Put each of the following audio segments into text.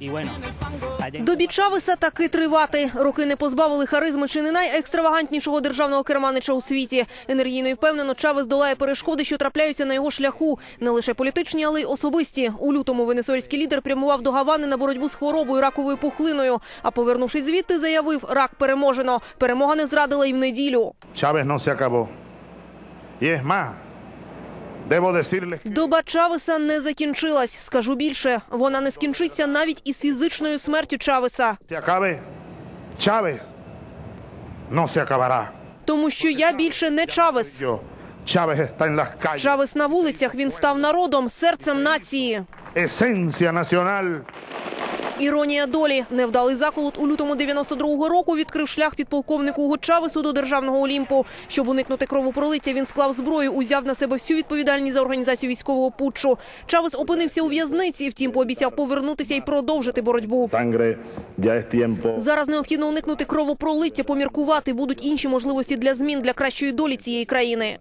Allá Добі Чавеса таки тривати. Роки не позбавили харизми чи не найекстравагантнішого державного керманича у світі. Енергійно і впевнено Чавес долає перешкоди, що трапляються на його шляху. Не лише політичні, але й особисті. У лютому венесуельський лідер прямував до Гавани на боротьбу з хворобою раковою пухлиною. А повернувшись звідти, заявив, рак переможено. Перемога не зрадила і в неділю. Chávez no se acabó. Доба Чавеса не закінчилась. Скажу більше, вона не скінчиться навіть із фізичною смертю Чавеса. acabará. Тому що я більше не Чавес. Чавес на вулицях. Він став народом, серцем нації. Есенція nacional. Іронія долі. Невдалий заколот у лютому 92-го року відкрив шлях підполковнику Уго до державного Олімпу. Щоб уникнути кровопролиття, він склав зброю, узяв на себе всю відповідальність за організацію військового путчу. Чавес опинився у в'язниці, втім пообіцяв повернутися і продовжити боротьбу. Зараз необхідно уникнути кровопролиття, поміркувати будуть інші можливості для змін для кращої долі цієї країни.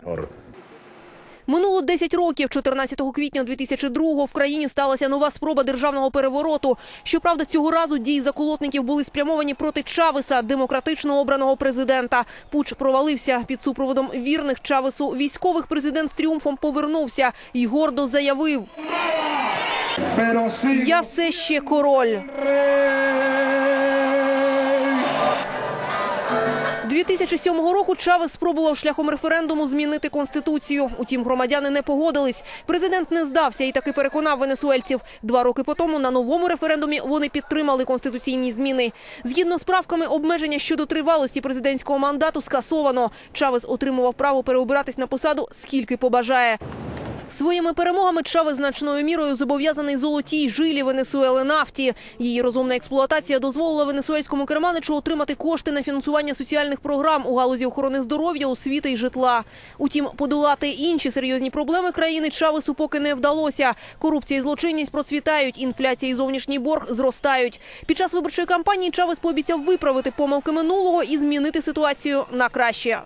Минуло 10 років. 14 квітня 2002-го в країні сталася нова спроба державного перевороту. Щоправда, цього разу дії заколотників були спрямовані проти Чавеса, демократично обраного президента. Пуч провалився під супроводом вірних Чавесу. Військових президент з тріумфом повернувся і гордо заявив: Я все ще король. 2007 року Чавес спробував шляхом референдуму змінити конституцію. Утім, громадяни не погодились. Президент не здався і таки переконав венесуельців. Два роки по тому на новому референдумі вони підтримали конституційні зміни. Згідно з правками, обмеження щодо тривалості президентського мандату скасовано. Чавес отримував право переобиратись на посаду скільки побажає. Своїми перемогами Чавес значною мірою зобов'язаний золотій жилі Венесуели нафті. Її розумна експлуатація дозволила венесуельському керманичу отримати кошти на фінансування соціальних програм у галузі охорони здоров'я, освіти і житла. Утім, подолати інші серйозні проблеми країни Чавесу поки не вдалося. Корупція і злочинність процвітають, інфляція і зовнішній борг зростають. Під час виборчої кампанії Чавес пообіцяв виправити помилки минулого і змінити ситуацію на краще.